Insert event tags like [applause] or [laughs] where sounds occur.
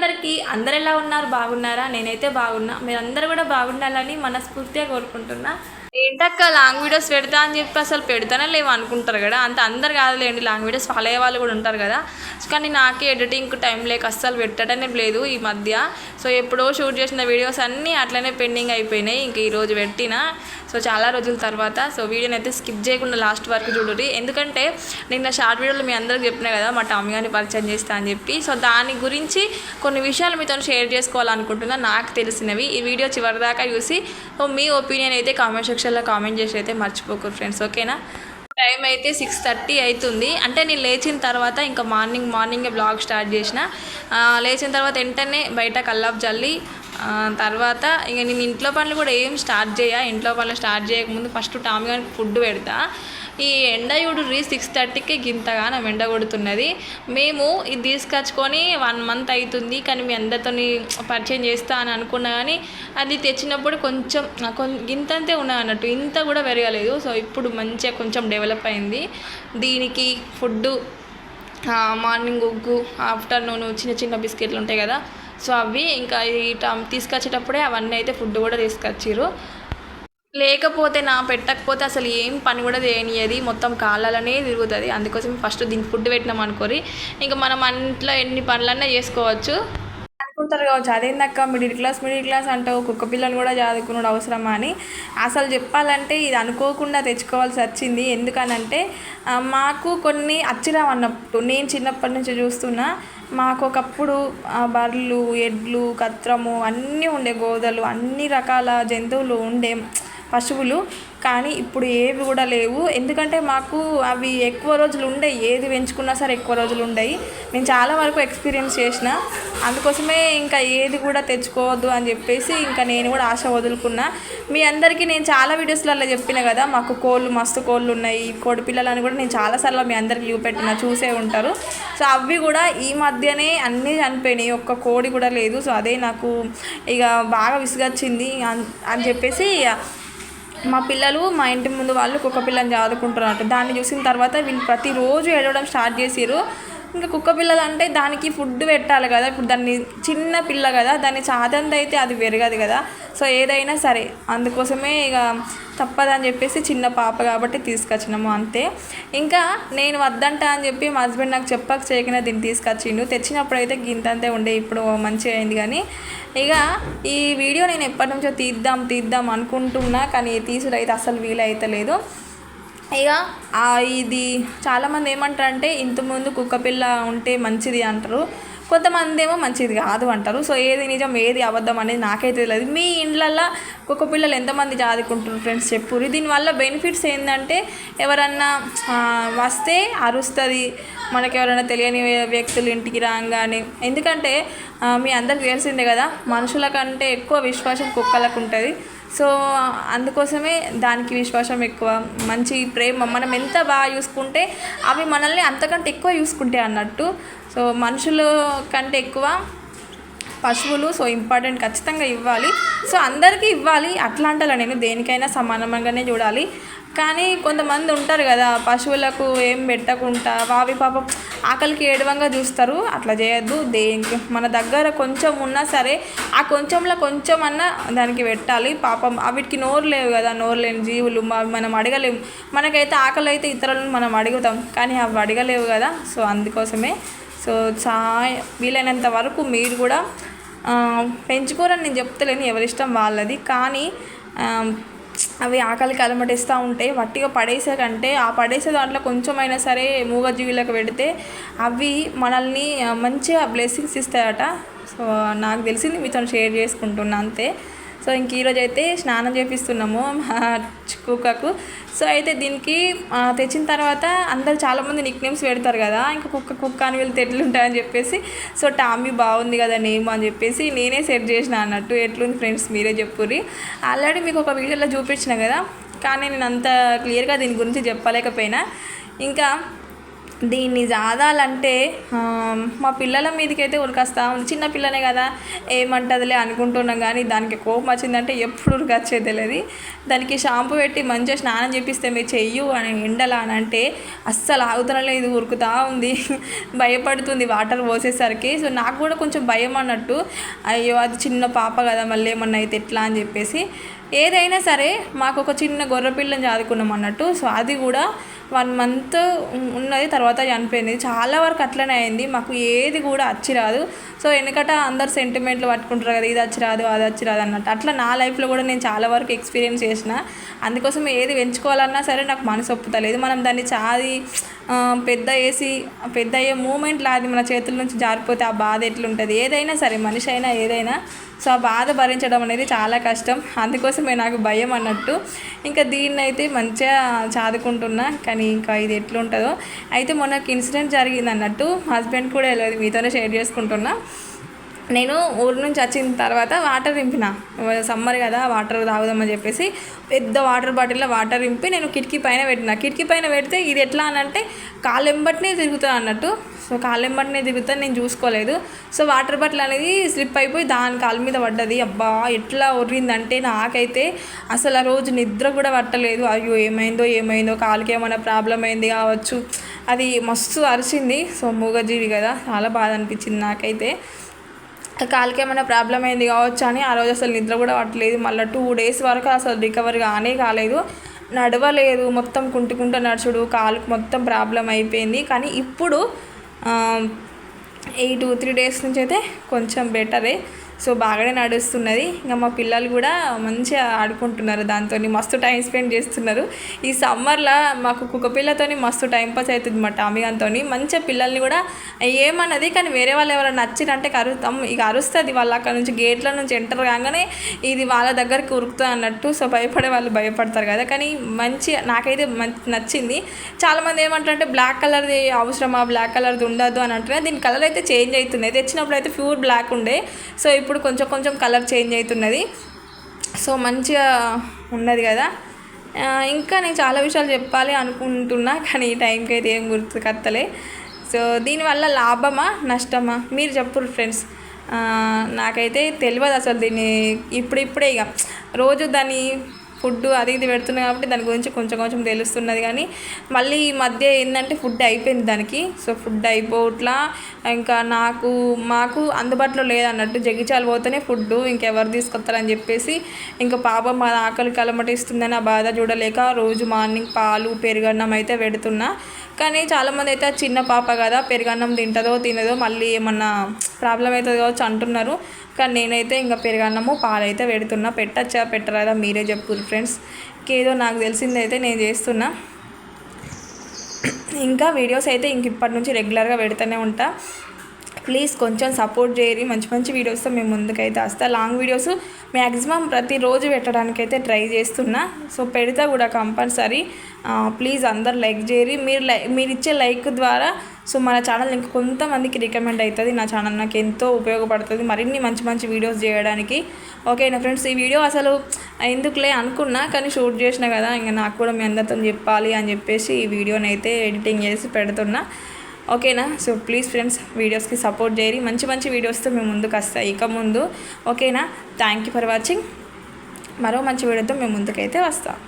అందరికీ అందరు ఎలా ఉన్నారు? బాగున్నారా? నేనైతే బాగున్నా. మీరందరూ కూడా బాగుండాలని మనస్ఫూర్తిగా కోరుకుంటున్నా. ఏంటక్క లాంగ్ వీడియోస్ పెడతా అని చెప్పి అసలు పెడతానే లేవు అనుకుంటారు కదా. అంత అందరు కాదులేండి లాంగ్ వీడియోస్ ఫాలో అయ్యే వాళ్ళు కూడా ఉంటారు కదా. కానీ నాకే ఎడిటింగ్ టైం లేక అస్సలు పెట్టడమే లేదు ఈ మధ్య. సో ఎప్పుడో షూట్ చేసిన వీడియోస్ అన్నీ అట్లనే పెండింగ్ అయిపోయినాయి. ఇంక ఈరోజు పెట్టిన. సో చాలా రోజుల తర్వాత. సో వీడియోని అయితే స్కిప్ చేయకుండా లాస్ట్ వరకు చూడండి. ఎందుకంటే నిన్న షార్ట్ వీడియోలో మీ అందరికి చెప్పినా కదా మా టమ్మీ గారిని పరిచయం చేస్తా అని చెప్పి. సో దాని గురించి కొన్ని విషయాలు మీతో షేర్ చేసుకోవాలనుకుంటున్నా. నాకు తెలిసినవి. ఈ వీడియో చివరిదాకా చూసి సో మీ ఒపీనియన్ అయితే కామెంట్ సెక్షన్లో కామెంట్ చేసి అయితే మర్చిపోకూరు ఫ్రెండ్స్. ఓకేనా? టైం అయితే సిక్స్ థర్టీ అవుతుంది. అంటే నేను లేచిన తర్వాత ఇంకా మార్నింగ్ మార్నింగే బ్లాగ్ స్టార్ట్ చేసిన. లేచిన తర్వాత వెంటనే బయట కల్లాపు చల్లి తర్వాత ఇక నేను ఇంట్లో పనులు కూడా ఏం స్టార్ట్ చేయ ఇంట్లో పనులు స్టార్ట్ చేయకముందు ఫస్ట్ టామీ గారికి ఫుడ్ పెడతా. ఈ ఎండ చూడుర్రి రీ సిక్స్ థర్టీకి గింతగానం ఎండ కొడుతున్నది. మేము ఇది తీసుకొచ్చుకొని వన్ మంత్ అవుతుంది కానీ మీ అందరితో పరిచయం చేస్తా అని అనుకున్నా కానీ అది తెచ్చినప్పుడు కొంచెం ఆ, కొం గింతంతే ఉన్నది అన్నట్టు. ఇంత కూడా పెరగలేదు. సో ఇప్పుడు మంచిగా కొంచెం డెవలప్ అయింది. దీనికి ఫుడ్డు మార్నింగ్ ఉగ్గు ఆఫ్టర్నూన్ చిన్న చిన్న బిస్కెట్లు ఉంటాయి కదా. సో అవి ఇంకా ఈ తీసుకొచ్చేటప్పుడే అవన్నీ అయితే ఫుడ్ కూడా తీసుకొచ్చారు లేకపోతే నా పెట్టకపోతే అసలు ఏం పని కూడా చేయనియది మొత్తం కాళ్ళలోనే తిరుగుతుంది. అందుకోసం ఫస్ట్ దీనికి ఫుడ్ పెట్టినాం అనుకోరి. ఇంకా మనం అంట్లో ఎన్ని పనులన్నా చేసుకోవచ్చు. అనుకుంటారు కావచ్చు. అదేందక్క? మిడిల్ క్లాస్ మిడిల్ క్లాస్ అంటే కుక్క పిల్లలు కూడా చదువుకున్నాడు అవసరమా అని. అసలు చెప్పాలంటే ఇది అనుకోకుండా తెచ్చుకోవాల్సి వచ్చింది. ఎందుకనంటే మాకు కొన్ని అచ్చిరావు అన్నప్పుడు నేను చిన్నప్పటి నుంచి చూస్తున్నా మాకు ఒకప్పుడు ఆ, బర్రెలు ఎడ్లు కత్రము అన్నీ ఉండే గోదలు అన్ని రకాల జంతువులు ఉండే పశువులు కానీ ఇప్పుడు ఏవి కూడా లేవు. ఎందుకంటే మాకు అవి ఎక్కువ రోజులు ఉండయి. ఏది పెంచుకున్నా సరే ఎక్కువ రోజులు ఉండయి. నేను చాలా వరకు ఎక్స్పీరియన్స్ చేసిన. అందుకోసమే ఇంకా ఏది కూడా తెచ్చుకోవద్దు అని చెప్పేసి ఇంకా నేను కూడా ఆశ వదులుకున్నా. మీ అందరికీ నేను చాలా వీడియోస్లలో చెప్పిన కదా మాకు కోళ్ళు మస్తు కోళ్ళు ఉన్నాయి. కోడి పిల్లలు అని కూడా నేను చాలాసార్లు మీ అందరికి చూపెట్టిన చూసే ఉంటారు. సో అవి కూడా ఈ మధ్యనే అన్నీ చనిపోయినాయి. ఒక్క కోడి కూడా లేదు. సో అదే నాకు ఇక బాగా విసుగొచ్చింది. అన్- అని చెప్పేసి మా పిల్లలు మా ఇంటి ముందు వాళ్ళు కుక్క పిల్లని చదువుకుంటున్నట్టు దాన్ని చూసిన తర్వాత వీళ్ళు ప్రతిరోజు ఏడవడం స్టార్ట్ చేసారు ఇంకా కుక్క పిల్లలు అంటే దానికి ఫుడ్ పెట్టాలి కదా. ఇప్పుడు దాన్ని చిన్న పిల్ల కదా దాన్ని చాతంత అయితే అది పెరగదు కదా. సో ఏదైనా సరే అందుకోసమే ఇక తప్పదని చెప్పేసి చిన్న పాప కాబట్టి తీసుకొచ్చినాము అంతే. ఇంకా నేను వద్దంట అని చెప్పి మా హస్బెండ్ నాకు చెప్పక చేయకుండా దీన్ని తీసుకొచ్చిండు. తెచ్చినప్పుడు అయితే గింతంతే ఉండే ఇప్పుడు మంచిగా అయింది కానీ. ఇక ఈ వీడియో నేను ఎప్పటి నుంచో తీద్దాం తీద్దాం అనుకుంటున్నా కానీ తీసుడు అయితే అసలు వీలైతలేదు. ఇక ఇది చాలామంది ఏమంటారంటే ఇంతకుముందు కుక్క పిల్ల ఉంటే మంచిది అంటారు. కొంతమంది ఏమో మంచిది కాదు అంటారు. సో ఏది నిజం ఏది అబద్ధం అనేది నాకైతే తెలియదు. మీ ఇండ్లల్లో కుక్క పిల్లలు ఎంతమంది జాదుకుంటున్నారు ఫ్రెండ్స్? చెప్పుర్రు దీనివల్ల బెనిఫిట్స్ ఏంటంటే ఎవరన్నా వస్తే అరుస్తుంది. మనకి ఎవరైనా తెలియని వ్యక్తులు ఇంటికి రాగానే. ఎందుకంటే మీ అందరికి తెలిసిందే కదా మనుషుల కంటే ఎక్కువ విశ్వాసం కుక్కలకు ఉంటుంది. సో అందుకోసమే దానికి విశ్వాసం ఎక్కువ. మంచి ప్రేమ మనం ఎంత బాగా చూసుకుంటే అవి మనల్ని అంతకంటే ఎక్కువ చూసుకుంటాయి అన్నట్టు. సో మనుషుల కంటే ఎక్కువ పశువులు సో ఇంపార్టెంట్ ఖచ్చితంగా ఇవ్వాలి. సో అందరికీ ఇవ్వాలి అట్లా నేను దేనికైనా సమానంగానే చూడాలి. కానీ కొంతమంది ఉంటారు కదా పశువులకు ఏం పెట్టకుండా వావి పాపం ఆకలికి ఏడవంగా చూస్తారు. అట్లా చేయొద్దు దేనికి? మన దగ్గర కొంచెం ఉన్నా సరే ఆ కొంచెంలో కొంచెం అన్నా దానికి పెట్టాలి. పాపం వీటికి నోరు లేవు కదా నోరు లేని జీవులు మనం అడగలేము మనకైతే ఆకలి అయితే ఇతరులను మనం అడుగుతాం కానీ అవి అడగలేవు కదా. సో అందుకోసమే సో చా వీలైనంత వరకు మీరు కూడా పెంచుకోరని నేను చెప్తలేను ఎవరిష్టం వాళ్ళది. కానీ అవి ఆకలికి కలమటిస్తూ ఉంటాయి వట్టిగా పడేసే కంటే ఆ పడేసే దాంట్లో కొంచెమైనా సరే మూగజీవులకు పెడితే అవి మనల్ని మంచిగా బ్లెస్సింగ్స్ ఇస్తాయట. సో నాకు తెలిసింది మీతో షేర్ చేసుకుంటున్నా అంతే. సో ఇంక ఈరోజు అయితే స్నానం చేపిస్తున్నాము మా కుక్కకు. సో అయితే దీనికి తెచ్చిన తర్వాత అందరు చాలామంది నిక్ నేమ్స్ పెడతారు కదా ఇంకా కుక్క కుక్క అని వెళ్తే ఎట్లుంటాయని చెప్పేసి సో టామీ బాగుంది కదా నేమ్ అని చెప్పేసి నేనే సెట్ చేసిన అన్నట్టు ఎట్లుంది ఫ్రెండ్స్ మీరే చెప్పుర్రి. ఆల్రెడీ మీకు ఒక వీడియోలో చూపించిన కదా కానీ నేను అంత క్లియర్గా దీని గురించి చెప్పలేకపోయినా. ఇంకా దీన్ని జాదాలంటే మా పిల్లల మీదకి అయితే ఉరికొస్తా ఉంది. చిన్న పిల్లనే కదా ఏమంటదిలే అనుకుంటున్నాం కానీ దానికి కోపం వచ్చిందంటే ఎప్పుడు ఉరికొచ్చేది తెలియదు దానికి షాంపూ పెట్టి మంచిగా స్నానం చేపిస్తే మీరు చెయ్యు అని ఎండలా అని అంటే అస్సలు ఆగుతలేదు ఉరుకుతా ఉంది. [laughs] భయపడుతుంది వాటర్ పోసేసరికి. సో నాకు కూడా కొంచెం భయం అన్నట్టు అయ్యో అది చిన్న పాప కదా మళ్ళీ ఏమన్నా అయితే ఎట్లా అని చెప్పేసి ఏదైనా సరే మాకు ఒక చిన్న గొర్రె పిల్లని చదువుకున్నాం అన్నట్టు. సో అది కూడా వన్ మంత్ ఉన్నది తర్వాత చనిపోయింది. చాలా వరకు అట్లనే అయింది. మాకు ఏది కూడా అచ్చి రాదు. సో వెనకట అందరు సెంటిమెంట్లు పట్టుకుంటారు కదా ఇది వచ్చి రాదు అది వచ్చి రాదు అన్నట్టు. అట్లా నా లైఫ్లో కూడా నేను చాలా వరకు ఎక్స్పీరియన్స్ చేసిన. అందుకోసం ఏది పెంచుకోవాలన్నా సరే నాకు మనసు ఒప్పుతలేదు. మనం దాన్ని చాది పెద్ద వేసి పెద్ద అయ్యే మూమెంట్ లాది మన చేతుల నుంచి జారిపోతే ఆ బాధ ఎట్లుంటుంది? ఏదైనా సరే మనిషి అయినా ఏదైనా. సో ఆ బాధ భరించడం అనేది చాలా కష్టం. అందుకోసం కోసమే నాకు భయం అన్నట్టు. ఇంకా దీన్ని అయితే మంచిగా చదువుకుంటున్నా కానీ ఇంకా ఇది ఎట్లుంటుందో. అయితే మొన్నకి ఇన్సిడెంట్ జరిగింది అన్నట్టు హస్బెండ్ కూడా వెళ్ళదు మీతోనే షేర్ చేసుకుంటున్నా. నేను ఊరి నుంచి వచ్చిన తర్వాత వాటర్ నింపిన సమ్మర్ కదా వాటర్ తాగుదామని చెప్పేసి పెద్ద వాటర్ బాటిల్లో వాటర్ నింపి నేను కిటికీ పైన పెట్టిన. కిటికీ పైన పెడితే ఇది ఎట్లా అని అంటే కాలెంబట్నే తిరుగుతుంది అన్నట్టు. సో కాలెంబట్నే తిరుగుతా నేను చూసుకోలేదు. సో వాటర్ బాటిల్ అనేది స్లిప్ అయిపోయి దాని కాలు మీద పడ్డది. అబ్బా ఎట్లా ఒర్రిందంటే నాకైతే అసలు ఆ రోజు నిద్ర కూడా పట్టలేదు. అయ్యో ఏమైందో ఏమైందో కాలుకి ఏమైనా ప్రాబ్లం అయింది కావచ్చు. అది మస్తు అరిచింది. సో మూగజీవి కదా చాలా బాధ అనిపించింది నాకైతే. కాలుకి ఏమైనా ప్రాబ్లం అయింది కావచ్చు అని ఆ రోజు అసలు నిద్ర కూడా పట్టలేదు. మళ్ళీ టూ డేస్ వరకు అసలు రికవర్ కానే కాలేదు. నడవలేదు మొత్తం కుంటుకుంటూ నడుచుడు కాలుకు మొత్తం ప్రాబ్లం అయిపోయింది. కానీ ఇప్పుడు ఈ టూ త్రీ డేస్ నుంచి అయితే కొంచెం బెటరే సో బాగానే నడుస్తున్నది. ఇంకా మా పిల్లలు కూడా మంచిగా ఆడుకుంటున్నారు దాంతో మస్తు టైం స్పెండ్ చేస్తున్నారు. ఈ సమ్మర్లో మాకు కుక్క పిల్లతోని మస్తు టైం పాస్ అవుతుంది మా టామిగాన్తో మంచిగా పిల్లల్ని కూడా ఏమన్నది కానీ వేరే వాళ్ళు ఎవరైనా నచ్చినంటే కరుస్తాం ఇక అరుస్తుంది వాళ్ళు అక్కడ నుంచి గేట్ల నుంచి ఎంటర్ కాగానే ఇది వాళ్ళ దగ్గరికి ఉరుకుతుంది అన్నట్టు. సో భయపడే వాళ్ళు భయపడతారు కదా. కానీ మంచి నాకైతే నచ్చింది. చాలామంది ఏమంటారంటే బ్లాక్ కలర్ది అవసరమా? బ్లాక్ కలర్ది ఉండదు అని అంటున్నారు దీని కలర్ అయితే చేంజ్ అవుతుంది తెచ్చినప్పుడు అయితే ప్యూర్ బ్లాక్ ఉండే. సో ఇప్పుడు ఇప్పుడు కొంచెం కొంచెం కలర్ చేంజ్ అవుతున్నది. సో మంచిగా ఉన్నది కదా. ఇంకా నేను చాలా విషయాలు చెప్పాలి అనుకుంటున్నా కానీ ఈ టైంకి అయితే ఏం గుర్తుకత్తలే సో దీనివల్ల లాభమా నష్టమా? మీరు చెప్పు ఫ్రెండ్స్. నాకైతే తెలియదు అసలు దీన్ని ఇప్పుడిప్పుడే ఇక రోజు దాన్ని ఫుడ్ అది ఇది పెడుతున్నాయి కాబట్టి దాని గురించి కొంచెం కొంచెం తెలుస్తున్నది కానీ మళ్ళీ ఈ మధ్య ఏంటంటే ఫుడ్ అయిపోయింది దానికి. సో ఫుడ్ అయిపోట్లా ఇంకా నాకు మాకు అందుబాటులో లేదన్నట్టు జగిచాలు పోతేనే ఫుడ్ ఇంకెవరు తీసుకొస్తారని చెప్పేసి ఇంకా పాపం మా ఆకలి కలమటిస్తుందని ఆ బాధ చూడలేక రోజు మార్నింగ్ పాలు పెరుగన్నం అయితే పెడుతున్నా. కానీ చాలామంది అయితే చిన్న పాప కదా పెరుగన్నం తింటుందో తినదో మళ్ళీ ఏమన్నా ప్రాబ్లం అవుతుంది కావచ్చు అంటున్నారు. కానీ నేనైతే ఇంకా పెరుగన్నము పాలైతే పెడుతున్నా. పెట్టచ్చా పెట్టరాదా? మీరే చెప్పురు ఫ్రెండ్స్. ఏదో నాకు తెలిసిందైతే నేను చేస్తున్నా. ఇంకా వీడియోస్ అయితే ఇంక ఇప్పటి నుంచి రెగ్యులర్గా పెడుతూనే ఉంటా. ప్లీజ్ కొంచెం సపోర్ట్ చేయరి. మంచి మంచి వీడియోస్తో మేము ముందుకైతే వస్తా. లాంగ్ వీడియోస్ మ్యాక్సిమం ప్రతిరోజు పెట్టడానికి అయితే ట్రై చేస్తున్నా. సో పెడతా కూడా కంపల్సరీ ప్లీజ్ అందరు లైక్ చేయరు. మీరు లై మీరు ఇచ్చే లైక్ ద్వారా సో మన ఛానల్ ఇంకా కొంతమందికి రికమెండ్ అవుతుంది నా ఛానల్ నాకు ఎంతో ఉపయోగపడుతుంది. మరిన్ని మంచి మంచి వీడియోస్ చేయడానికి. ఓకే నా ఫ్రెండ్స్ ఈ వీడియో అసలు ఎందుకులే అనుకున్నా కానీ షూట్ చేసిన కదా ఇంకా నాకు కూడా మీ అందరితో చెప్పాలి అని చెప్పేసి ఈ వీడియోని అయితే ఎడిటింగ్ చేసి పెడుతున్నా. ఓకేనా? సో ప్లీజ్ ఫ్రెండ్స్ వీడియోస్కి సపోర్ట్ చేయరి మంచి మంచి వీడియోస్తో మేము ముందుకు వస్తాయి ఇక ముందు ఓకేనా? థ్యాంక్ యూ ఫర్ వాచింగ్ మరో మంచి వీడియోతో మేము ముందుకైతే వస్తాం.